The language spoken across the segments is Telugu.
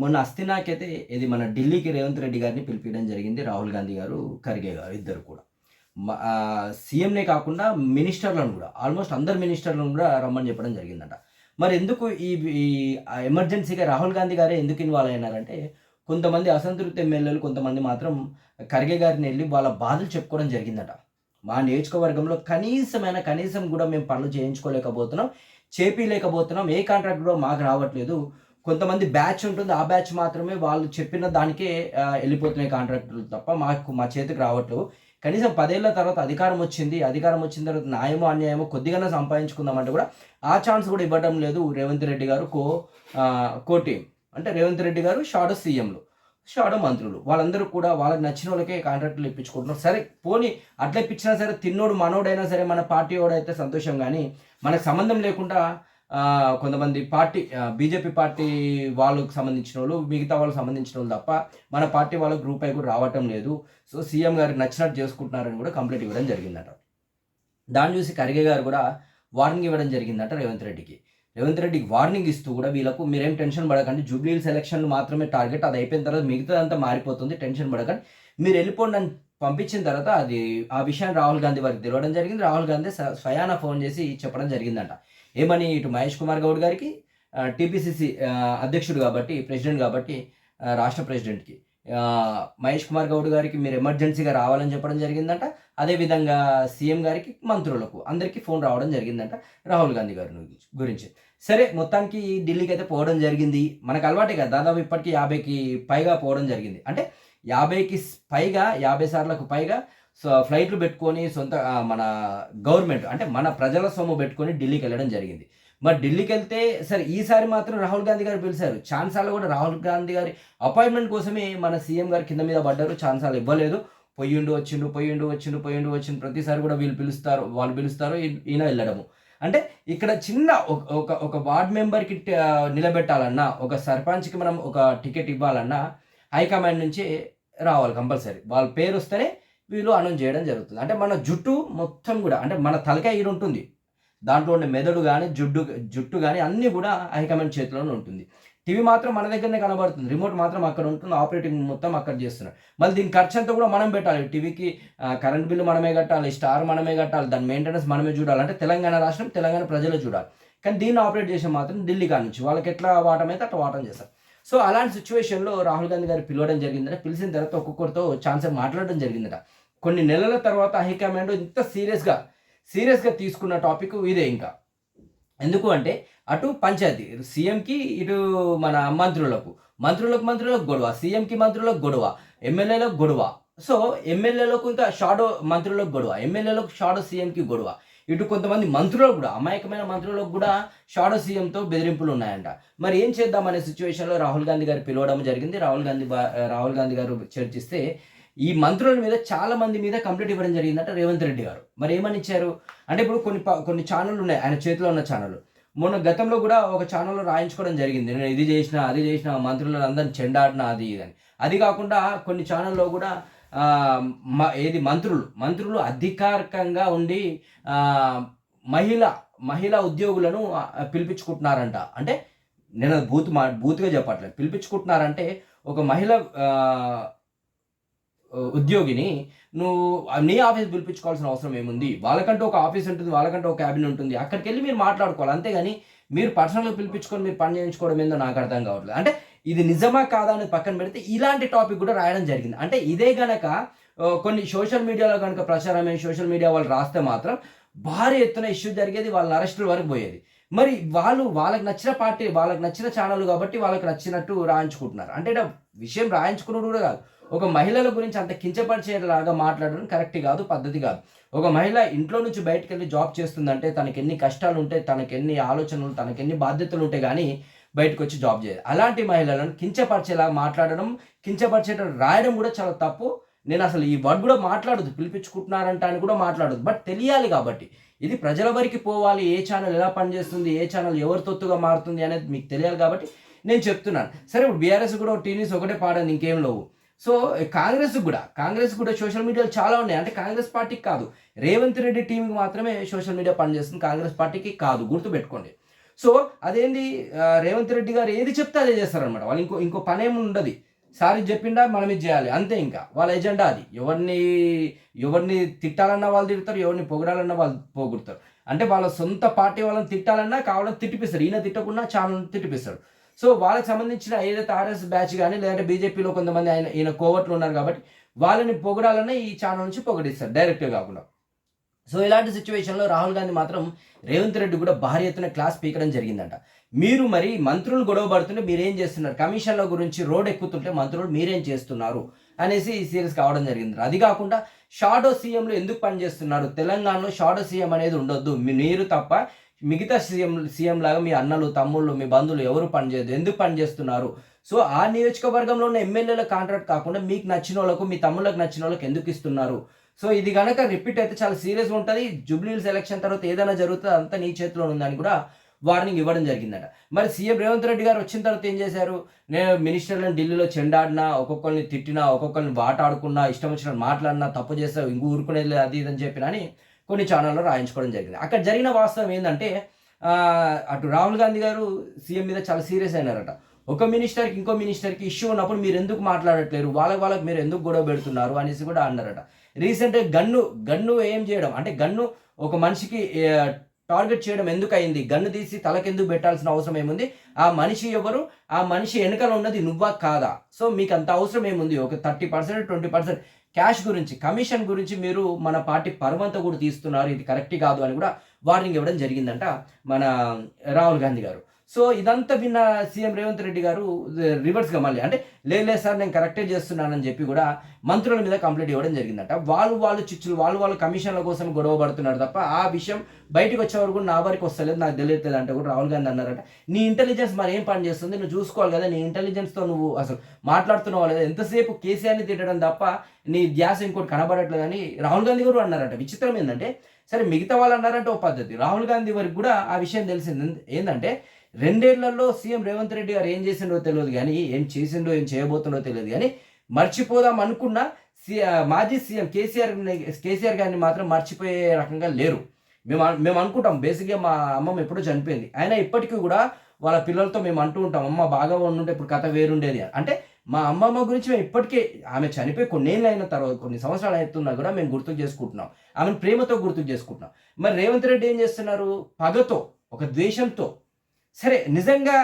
మొన్న అస్థినాకైతే ఇది మన ఢిల్లీకి రేవంత్ రెడ్డి గారిని పిలిపించడం జరిగింది. రాహుల్ గాంధీ గారు ఖర్గే గారు ఇద్దరు కూడా. సీఎంనే కాకుండా మినిస్టర్లను కూడా ఆల్మోస్ట్ అందరు మినిస్టర్లను కూడా రమ్మని చెప్పడం జరిగిందట. మరి ఎందుకు ఈ ఈ ఎమర్జెన్సీగా రాహుల్ గాంధీ గారే ఎందుకు ఇన్వాల్వ్ అయినారంటే కొంతమంది అసంతృప్తి ఎమ్మెల్యేలు కొంతమంది మాత్రం ఖర్గే గారిని వెళ్ళి వాళ్ళ బాధలు చెప్పుకోవడం జరిగిందట. మా నియోజకవర్గంలో కనీసమైన కనీసం కూడా మేము పనులు చేయించుకోలేకపోతున్నాం చేపీలేకపోతున్నాం ఏ కాంట్రాక్ట్ కూడా మాకు రావట్లేదు. కొంతమంది బ్యాచ్ ఉంటుంది ఆ బ్యాచ్ మాత్రమే వాళ్ళు చెప్పిన దానికే వెళ్ళిపోతున్నాయి కాంట్రాక్టులు తప్ప మాకు మా చేతికి రావట్లేదు కనీసం పదేళ్ళ తర్వాత అధికారం వచ్చింది అధికారం వచ్చిన తర్వాత న్యాయమో అన్యాయమో కొద్దిగానే సంపాదించుకుందామంటే కూడా ఆ ఛాన్స్ కూడా ఇవ్వడం లేదు రేవంత్ రెడ్డి గారు కో కోటి అంటే రేవంత్ రెడ్డి గారు షాడో సీఎంలు షాడో మంత్రులు. వాళ్ళందరూ కూడా వాళ్ళకి నచ్చిన వాళ్ళకే కాంట్రాక్టులు ఇప్పించుకుంటున్నారు. సరే పోనీ అట్లా ఇప్పించినా సరే తిన్నోడు మనోడైనా సరే మన పార్టీ వాడైతే సంతోషం కానీ మనకు సంబంధం లేకుండా కొంతమంది పార్టీ బీజేపీ పార్టీ వాళ్ళకు సంబంధించిన వాళ్ళు మిగతా వాళ్ళకి సంబంధించిన వాళ్ళు తప్ప మన పార్టీ వాళ్ళకి అయి కూడా రావటం లేదు. సో సీఎం గారికి నచ్చినట్టు చేసుకుంటున్నారని కూడా కంప్లైంట్ ఇవ్వడం జరిగిందట. దాన్ని చూసి ఖర్గే గారు కూడా వార్నింగ్ ఇవ్వడం జరిగిందట రేవంత్ రెడ్డికి. రేవంత్ రెడ్డికి వార్నింగ్ ఇస్తూ కూడా వీళ్ళకు మీరేం టెన్షన్ పడకండి. జూబ్లీ సెలక్షన్లు మాత్రమే టార్గెట్ అది అయిపోయిన తర్వాత మిగతాదంతా మారిపోతుంది. టెన్షన్ పడకండి. మీరు వెళ్ళిపోండి అని పంపించిన తర్వాత అది ఆ విషయాన్ని రాహుల్ గాంధీ వారికి తెలియడం జరిగింది. రాహుల్ గాంధీ స్వయాన ఫోన్ చేసి చెప్పడం జరిగిందంట. ఏమని ఇటు మహేష్ కుమార్ గౌడ్ గారికి టీపీసీసీ అధ్యక్షుడు కాబట్టి ప్రెసిడెంట్ కాబట్టి రాష్ట్ర ప్రెసిడెంట్కి. మహేష్ కుమార్ గౌడ్ గారికి మీరు ఎమర్జెన్సీగా రావాలని చెప్పడం జరిగిందంట. అదేవిధంగా సీఎం గారికి మంత్రులకు అందరికీ ఫోన్ రావడం జరిగిందంట రాహుల్ గాంధీ గారి గురించి- గురించి. సరే మొత్తానికి ఢిల్లీకి అయితే పోవడం జరిగింది. మనకు అలవాటే కదా దాదాపు ఇప్పటికీ యాభైకి పైగా పోవడం జరిగింది. అంటే యాభైకి పైగా యాభై సార్లకు పైగా ఫ్లైట్లు పెట్టుకొని సొంత మన గవర్నమెంట్ అంటే మన ప్రజల సొమ్ము పెట్టుకొని ఢిల్లీకి వెళ్ళడం జరిగింది. మరి ఢిల్లీకి వెళ్తే సరే ఈసారి మాత్రం రాహుల్ గాంధీ గారు పిలిచారు. ఛాన్సాలు కూడా రాహుల్ గాంధీ గారి అపాయింట్మెంట్ కోసమే మన సీఎం గారు కింద మీద పడ్డారు. ఛాన్సాలు ఇవ్వలేదు. పొయ్యిండు వచ్చిండు పొయ్యిండు వచ్చిండు పొయ్యిండు వచ్చిండు. ప్రతిసారి కూడా వీళ్ళు పిలుస్తారు వాళ్ళు పిలుస్తారు ఈయన వెళ్ళడము. అంటే ఇక్కడ చిన్న ఒక- ఒక ఒక వార్డ్ మెంబర్కి నిలబెట్టాలన్నా ఒక సర్పంచ్కి మనం ఒక టికెట్ ఇవ్వాలన్నా హైకమాండ్ నుంచి రావాలి కంపల్సరీ. వాళ్ళ పేరు వస్తేనే వీళ్ళు అనౌన్స్ చేయడం జరుగుతుంది. అంటే మన జుట్టు మొత్తం కూడా అంటే మన తలకాయ ఈడు ఉంటుంది. దాంట్లో ఉండే మెదడు కానీ జుట్టు జుట్టు కానీ అన్నీ కూడా హైకమాండ్ చేతిలోనే ఉంటుంది. టీవీ మాత్రం మన దగ్గరనే కనబడుతుంది. రిమోట్ మాత్రం అక్కడ ఉంటుంది. ఆపరేటింగ్ మొత్తం అక్కడ చేస్తున్నారు. మళ్ళీ దీని ఖర్చు అంతా కూడా మనం పెట్టాలి. టీవీకి కరెంట్ బిల్లు మనమే కట్టాలి స్టార్ మనమే కట్టాలి దాని మెయింటెనెన్స్ మనమే చూడాలి. అంటే తెలంగాణ రాష్ట్రం తెలంగాణ ప్రజలే చూడాలి. కానీ దీన్ని ఆపరేట్ చేసే మాత్రం ఢిల్లీ కానించి నుంచి. వాళ్ళకి ఎట్లా వాటం అయితే అట్లా వాటం చేస్తారు. సో అలాంటి సిచ్యువేషన్లో రాహుల్ గాంధీ గారు పిలవడం జరిగిందట. పిలిచిన తర్వాత ఒక్కొక్కరితో ఛాన్స్ మాట్లాడడం జరిగిందట. కొన్ని నెలల తర్వాత హైకమాండ్ ఇంత సీరియస్గా సీరియస్గా తీసుకున్న టాపిక్ ఇదే ఇంకా. ఎందుకు అంటే అటు పంచాయతీ సీఎంకి ఇటు మన మంత్రులకు మంత్రులకు మంత్రులకు గొడవ సీఎంకి మంత్రులకు గొడవ ఎమ్మెల్యేలకు గొడవ. సో ఎమ్మెల్యేలకు ఇంకా షాడో మంత్రులకు గొడవ ఎమ్మెల్యేలకు షాడో సీఎంకి గొడవ. ఇటు కొంతమంది మంత్రులకు కూడా అమాయకమైన మంత్రులకు కూడా షాడో సీఎంతో బెదిరింపులు ఉన్నాయంట. మరి ఏం చేద్దాం అనే సిచ్యువేషన్లో రాహుల్ గాంధీ గారు పిలవడం జరిగింది. రాహుల్ గాంధీ రాహుల్ గాంధీ గారు చర్చిస్తే ఈ మంత్రుల మీద చాలా మంది మీద కంప్లైంట్ ఇవ్వడం జరిగిందంట రేవంత్ రెడ్డి గారు. మరి ఏమని ఇచ్చారు అంటే ఇప్పుడు కొన్ని ప- కొన్ని ఛానళ్ళు ఉన్నాయి. ఆయన చేతిలో ఉన్న ఛానల్ మొన్న గతంలో కూడా ఒక ఛానల్లో రాయించుకోవడం జరిగింది. నేను ఇది చేసిన అది చేసిన మంత్రులను అందరిని చెండాడిన అది ఇది అని అది కాకుండా కొన్ని ఛానల్లో కూడా ఏది మంత్రులు మంత్రులు అధికారికంగా ఉండి మహిళ మహిళా ఉద్యోగులను పిలిపించుకుంటున్నారంట. అంటే నేను బూత్ మా బూత్గా చెప్పట్లేదు. పిలిపించుకుంటున్నారంటే ఒక మహిళ ఉద్యోగిని నువ్వు నీ ఆఫీస్ పిలిపించుకోవాల్సిన అవసరం ఏముంది? వాళ్ళకంటూ ఒక ఆఫీస్ ఉంటుంది వాళ్ళకంటూ ఒక క్యాబిన్ ఉంటుంది. అక్కడికి వెళ్ళి మీరు మాట్లాడుకోవాలి. అంతేగాని మీరు పర్సనల్గా పిలిపించుకొని మీరు పని చేయించుకోవడం ఏందో నాకు అర్థం కావట్లేదు. అంటే ఇది నిజమా కాదా అని పక్కన పెడితే ఇలాంటి టాపిక్ కూడా రాయడం జరిగింది. అంటే ఇదే గనక కొన్ని సోషల్ మీడియాలో కనుక ప్రచారమే సోషల్ మీడియా వాళ్ళు రాస్తే మాత్రం భారీ ఎత్తున ఇష్యూ జరిగేది వాళ్ళ అరెస్టుల వరకు పోయేది. మరి వాళ్ళు వాళ్ళకి నచ్చిన పార్టీ వాళ్ళకి నచ్చిన ఛానల్ కాబట్టి వాళ్ళకి నచ్చినట్టు రాయించుకుంటున్నారు. అంటే ఈడ విషయం రాయించుకున్నది కూడా కాదు. ఒక మహిళల గురించి అంత కించపరిచేలాగా మాట్లాడడం కరెక్ట్ కాదు పద్ధతి కాదు. ఒక మహిళ ఇంట్లో నుంచి బయటకు వెళ్ళి జాబ్ చేస్తుందంటే తనకి ఎన్ని కష్టాలు ఉంటాయి తనకి ఎన్ని ఆలోచనలు తనకి ఎన్ని బాధ్యతలు ఉంటాయి కానీ బయటకు వచ్చి జాబ్ చేయాలి. అలాంటి మహిళలను కించపరిచేలా మాట్లాడడం కించపరిచేట రాయడం కూడా చాలా తప్పు. నేను అసలు ఈ వర్డ్ కూడా మాట్లాడదు పిలిపించుకుంటున్నారంట అని కూడా మాట్లాడదు బట్ తెలియాలి కాబట్టి. ఇది ప్రజల వరకు పోవాలి ఏ ఛానల్ ఎలా పనిచేస్తుంది ఏ ఛానల్ ఎవరి తొత్తుగా మారుతుంది అనేది మీకు తెలియాలి కాబట్టి నేను చెప్తున్నాను. సరే ఇప్పుడు బీఆర్ఎస్ కూడా టీవీస్ ఒకటే పాడని ఇంకేం లేవు. సో కాంగ్రెస్ కూడా కాంగ్రెస్ కూడా సోషల్ మీడియాలో చాలా ఉన్నాయి. అంటే కాంగ్రెస్ పార్టీకి కాదు రేవంత్ రెడ్డి టీంకి మాత్రమే సోషల్ మీడియా పనిచేస్తుంది కాంగ్రెస్ పార్టీకి కాదు గుర్తుపెట్టుకోండి. సో అదేంది రేవంత్ రెడ్డి గారు ఏది చెప్తే అదే చేస్తారనమాట వాళ్ళు ఇంకో ఇంకో పనేమి ఉండదు సారి చెప్పిండా మనం ఇది చేయాలి. అంతే ఇంకా. వాళ్ళ ఎజెండా అది. ఎవరిని ఎవరిని తిట్టాలన్నా వాళ్ళు తిడతారు ఎవరిని పొగడాలన్నా వాళ్ళు పొగుడతారు. అంటే వాళ్ళ సొంత పార్టీ వాళ్ళని తిట్టాలన్నా కావాలని తిట్టిపిస్తారు ఈయన తిట్టకుండా చాలా తిట్టిపిస్తారు సో వాళ్ళకి సంబంధించిన ఏదైతే ఆర్ఎస్ బ్యాచ్ కానీ లేదంటే బీజేపీలో కొంతమంది ఆయన ఈయన కోవట్లు ఉన్నారు కాబట్టి వాళ్ళని పొగడాలన్నా ఈ ఛానల్ నుంచి పొగడిస్తారు డైరెక్ట్గా కాకుండా. సో ఇలాంటి సిచ్యువేషన్లో రాహుల్ గాంధీ మాత్రం రేవంత్ రెడ్డి కూడా భారీ ఎత్తున క్లాస్ పీకడం జరిగిందంట. మీరు మరి మంత్రులు గొడవ పడుతుంటే మీరేం చేస్తున్నారు? కమిషన్ల గురించి రోడ్ ఎక్కుతుంటే మంత్రులు మీరేం చేస్తున్నారు? అనేసి సీరియస్ కావడం జరిగింది. అది కాకుండా షాడో సీఎంలు ఎందుకు పనిచేస్తున్నారు తెలంగాణలో షాడో సీఎం అనేది ఉండొద్దు. మీరు తప్ప మిగతా సీఎం సీఎం లాగా మీ అన్నలు తమ్ముళ్ళు మీ బంధువులు ఎవరు పనిచేయదు ఎందుకు పనిచేస్తున్నారు సో ఆ నియోజకవర్గంలో ఉన్న ఎమ్మెల్యేల కాంట్రాక్ట్ కాకుండా మీకు నచ్చిన వాళ్ళకు మీ తమ్ముళ్ళకి నచ్చిన వాళ్ళకి ఎందుకు ఇస్తున్నారు? సో ఇది కనుక రిపీట్ అయితే చాలా సీరియస్ ఉంటుంది. జూబ్లీహిల్స్ ఎలక్షన్ తర్వాత ఏదైనా జరుగుతుంది అంతా నీ చేతిలో ఉందని కూడా వార్నింగ్ ఇవ్వడం జరిగిందట. మరి సీఎం రేవంత్ రెడ్డి గారు వచ్చిన తర్వాత ఏం చేశారు? నేను మినిస్టర్లను ఢిల్లీలో చెండాడినా ఒక్కొక్కరిని తిట్టినా ఒక్కొక్కరిని వాటాడుకున్నా ఇష్టం వచ్చిన మాట్లాడినా తప్పు చేస్తావు ఇంక ఊరుకునేది లేదు అది ఇది అని చెప్పిన అని కొన్ని ఛానల్లో రాయించుకోవడం జరిగింది. అక్కడ జరిగిన వాస్తవం ఏంటంటే అటు రాహుల్ గాంధీ గారు సీఎం మీద చాలా సీరియస్ అయినారట. ఒక మినిస్టర్కి ఇంకో మినిస్టర్కి ఇష్యూ ఉన్నప్పుడు మీరు ఎందుకు మాట్లాడట్లేరు? వాళ్ళకి వాళ్ళకి మీరు ఎందుకు గొడవ పెడుతున్నారు? అనేసి కూడా అన్నారట. రీసెంట్గా గన్ను గన్ను ఏం చేయడం? అంటే గన్ను ఒక మనిషికి టార్గెట్ చేయడం ఎందుకు అయింది గన్ను తీసి తలకెందుకు పెట్టాల్సిన అవసరం ఏముంది? ఆ మనిషి ఎవరు? ఆ మనిషి వెనకాల ఉన్నది నువ్వా కాదా? సో మీకు అంత అవసరం ఏముంది? ఒక thirty percent twenty percent cash గురించి కమిషన్ గురించి మీరు మన పార్టీ పరమంతా కూడా తీస్తున్నారు. ఇది కరెక్ట్ కాదు అని కూడా వార్నింగ్ ఇవ్వడం జరిగిందంట మన రాహుల్ గాంధీ గారు. సో ఇదంతా విన్న సీఎం రేవంత్ రెడ్డి గారు రివర్స్గా మళ్ళీ అంటే లేదు సార్ నేను కరెక్టే చేస్తున్నానని చెప్పి కూడా మంత్రుల మీద కంప్లైంట్ ఇవ్వడం జరిగిందంట. వాళ్ళు వాళ్ళు చిచ్చులు వాళ్ళు వాళ్ళు కమిషన్ల కోసం గొడవ పడుతున్నారు తప్ప ఆ విషయం బయటకు వచ్చే వరకు నా వరకు వస్తలేదు నాకు తెలియట్లేదు అంటే కూడా రాహుల్ గాంధీ అన్నారట. నీ ఇంటెలిజెన్స్ మరి ఏం పని చేస్తుంది? నువ్వు చూసుకోవాలి కదా నీ ఇంటెలిజెన్స్తో నువ్వు అసలు మాట్లాడుతున్నావు లేదా ఎంతసేపు కేసీఆర్ని తిట్టడం తప్ప నీ ధ్యాస ఇంకోటి కనబడట్లేదని రాహుల్ గాంధీ గారు అన్నారట. విచిత్రం ఏంటంటే సరే మిగతా వాళ్ళు అన్నారంటే ఓ పద్ధతి. రాహుల్ గాంధీ వరకు కూడా ఆ విషయం తెలిసింది. ఏంటంటే రెండేళ్ళలో సీఎం రేవంత్ రెడ్డి గారు ఏం చేసిండో తెలియదు కానీ ఏం చేసిండో ఏం చేయబోతుండో తెలియదు కానీ మర్చిపోదాం అనుకున్న మాజీ సీఎం కేసీఆర్ కేసీఆర్ గారిని మాత్రం మర్చిపోయే రకంగా లేరు. మేము మేము అనుకుంటాం బేసిక్గా మా అమ్మమ్మ ఎప్పుడో చనిపోయింది. అయినా ఇప్పటికీ కూడా వాళ్ళ పిల్లలతో మేము అంటూ ఉంటాం అమ్మ బాగా ఉండుంటే ఇప్పుడు కథ వేరుండేది అంటే మా అమ్మమ్మ గురించి మేము ఇప్పటికే ఆమె చనిపోయి కొన్నేళ్ళు అయిన తర్వాత కొన్ని సంవత్సరాలు అవుతున్నా కూడా మేము గుర్తు చేసుకుంటున్నాం. ఆమెను ప్రేమతో గుర్తు చేసుకుంటున్నాం. మరి రేవంత్ రెడ్డి ఏం చేస్తున్నారు? పగతో ఒక ద్వేషంతో. సరే నిజంగా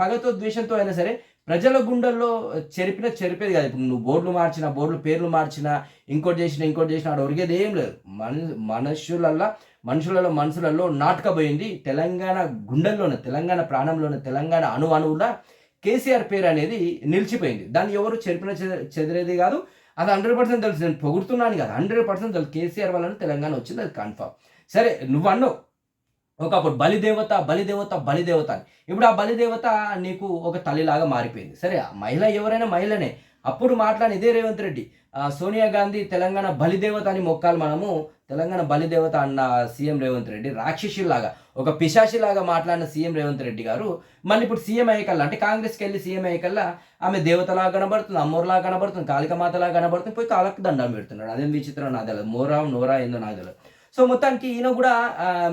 పగతో ద్వేషంతో అయినా సరే ప్రజల గుండెల్లో చెరిపిన చెరిపేది కాదు. ఇప్పుడు నువ్వు బోర్డులు మార్చినా బోర్డులు పేర్లు మార్చినా ఇంకోటి చేసినా ఇంకోటి చేసినా ఆడ ఒరిగేది ఏం లేదు. మన మనుషులల్లో మనుషులలో మనసులలో నాటకపోయింది తెలంగాణ గుండెల్లోనే తెలంగాణ ప్రాణంలోనే తెలంగాణ అణు అణువులా కేసీఆర్ పేరు అనేది నిలిచిపోయింది. దాన్ని ఎవరు చెరిపిన చెదిరేది కాదు. అది హండ్రెడ్ పర్సెంట్ తెలుసు. నేను పొగుడుతున్నాను కాదు. హండ్రెడ్ పర్సెంట్ తెలుసు. కేసీఆర్ వల్ల తెలంగాణ వచ్చింది. అది కన్ఫర్మ్ సరే నువ్వు అన్నావు ఒకప్పుడు బలిదేవత బలిదేవత బలిదేవత అని. ఇప్పుడు ఆ బలిదేవత నీకు ఒక తల్లిలాగా మారిపోయింది. సరే ఆ మహిళ ఎవరైనా మహిళనే. అప్పుడు మాట్లాడిన ఇదే రేవంత్ రెడ్డి. సోనియా గాంధీ తెలంగాణ బలిదేవత అని మొక్కాలి మనము తెలంగాణ బలిదేవత అన్న సీఎం రేవంత్ రెడ్డి రాక్షసిలాగా ఒక పిశాచిలాగా మాట్లాడిన సీఎం రేవంత్ రెడ్డి గారు మళ్ళీ ఇప్పుడు సీఎం అయ్యేకల్లా అంటే కాంగ్రెస్కి వెళ్ళి సీఎం అయ్యేకల్లా ఆమె దేవతలాగా కనబడుతుంది అమ్మోర్లాగా కనబడుతుంది కాళికమాతలాగా కనబడుతుంది పోయి కాళ్ళకు దండం పెడుతున్నాడు. అదేం విచిత్రం నాకు తెలియదు మోరా నోరా ఏందో నాకు తెలియదు సో మొత్తానికి ఈయన కూడా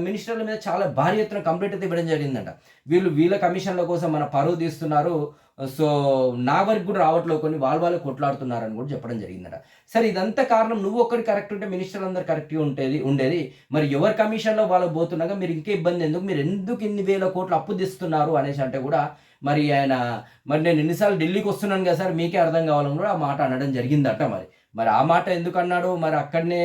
మినిస్టర్ల మీద చాలా భారీ ఎత్తున కంప్లైంట్ అయితే ఇవ్వడం జరిగిందంట. వీళ్ళు వీళ్ళ కమిషన్ల కోసం మన పరువు తీస్తున్నారు సో నా వరకు కూడా రావట్లో కొన్ని వాళ్ళ వాళ్ళు కొట్లాడుతున్నారని కూడా చెప్పడం జరిగిందట. సరే ఇదంతా కారణం నువ్వు ఒక్కడి కరెక్ట్ ఉంటే మినిస్టర్ అందరు కరెక్ట్గా ఉండేది. ఉండేది మరి ఎవరి కమిషన్లో వాళ్ళు పోతున్నాగా మీరు ఇంకే ఇబ్బంది ఎందుకు? మీరు ఎందుకు ఇన్ని వేల కోట్లు అప్పు తీస్తున్నారు అనేసి అంటే కూడా మరి ఆయన మరి నేను ఎన్నిసార్లు ఢిల్లీకి వస్తున్నాను కదా సార్ మీకే అర్థం కావాలని కూడా ఆ మాట అనడం జరిగిందట మరి. మరి ఆ మాట ఎందుకు అన్నాడు మరి అక్కడనే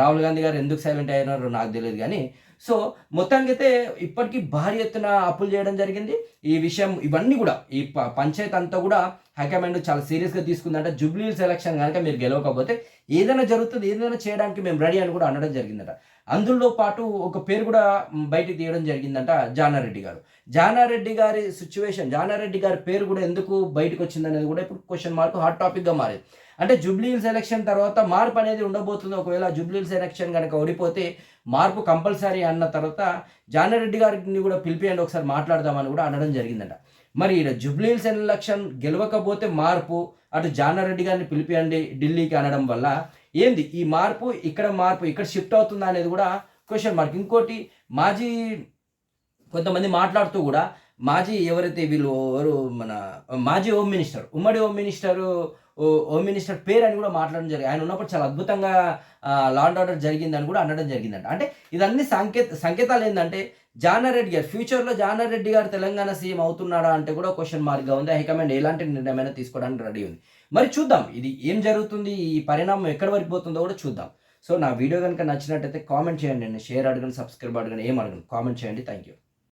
రాహుల్ గాంధీ గారు ఎందుకు సైలెంట్ అయినారో నాకు తెలియదు కానీ సో మొత్తానికి అయితే ఇప్పటికీ భారీ ఎత్తున అప్పులు చేయడం జరిగింది. ఈ విషయం ఇవన్నీ కూడా ఈ పంచాయత్ అంతా కూడా హైకమాండ్ చాలా సీరియస్గా తీసుకుందంట. జూబ్లీ సెలక్షన్ కనుక మీరు గెలవకపోతే ఏదైనా జరుగుతుంది ఏదైనా చేయడానికి మేము రెడీ అని కూడా అనడం జరిగిందట. అందులో పాటు ఒక పేరు కూడా బయటికి తీయడం జరిగిందంట జానారెడ్డి గారు. జానారెడ్డి గారి సిచ్యువేషన్ జానారెడ్డి గారి పేరు కూడా ఎందుకు బయటకు వచ్చిందనేది కూడా ఇప్పుడు క్వశ్చన్ మార్క్ హాట్ టాపిక్గా మారింది. అంటే జూబ్లీహిల్స్ ఎలక్షన్ తర్వాత మార్పు అనేది ఉండబోతుంది. ఒకవేళ జూబ్లీహిల్స్ ఎలక్షన్ కనుక ఓడిపోతే మార్పు కంపల్సరీ అన్న తర్వాత జానారెడ్డి గారిని కూడా పిలిపియండి ఒకసారి మాట్లాడదామని కూడా అనడం జరిగిందంట. మరి ఈడ జూబ్లీహిల్స్ ఎలక్షన్ గెలవకపోతే మార్పు అటు జానారెడ్డి గారిని పిలిపియండి ఢిల్లీకి అనడం వల్ల ఏంది? ఈ మార్పు ఇక్కడ మార్పు ఇక్కడ షిఫ్ట్ అవుతుందా అనేది కూడా క్వశ్చన్ మార్క్. ఇంకోటి మాజీ కొంతమంది మాట్లాడుతూ కూడా మాజీ ఎవరైతే వీళ్ళు ఎవరు మన మాజీ హోమ్ మినిస్టర్ ఉమ్మడి హోమ్ మినిస్టర్ హోమ్ మినిస్టర్ పేరు అని కూడా మాట్లాడడం జరిగింది. ఆయన ఉన్నప్పుడు చాలా అద్భుతంగా లా అండ్ ఆర్డర్ జరిగిందని కూడా అనడం జరిగిందంట. అంటే ఇదన్నీ సంకేత సంకేతాలు ఏంటంటే జానారెడ్డి గారు ఫ్యూచర్లో జానారెడ్డి గారు తెలంగాణ సీఎం అవుతున్నాడా అంటే కూడా క్వశ్చన్ మార్క్గా ఉంది. హైకమాండ్ ఎలాంటి నిర్ణయమైనా తీసుకోవడానికి రెడీ ఉంది. మరి చూద్దాం ఇది ఏం జరుగుతుంది ఈ పరిణామం ఎక్కడ వరకు పోతుందో కూడా చూద్దాం. సో నా వీడియో కనుక నచ్చినట్టయితే కామెంట్ చేయండి షేర్ అడగండి సబ్స్క్రైబ్ అడగండి ఏం అడగండి కామెంట్ చేయండి. Thank you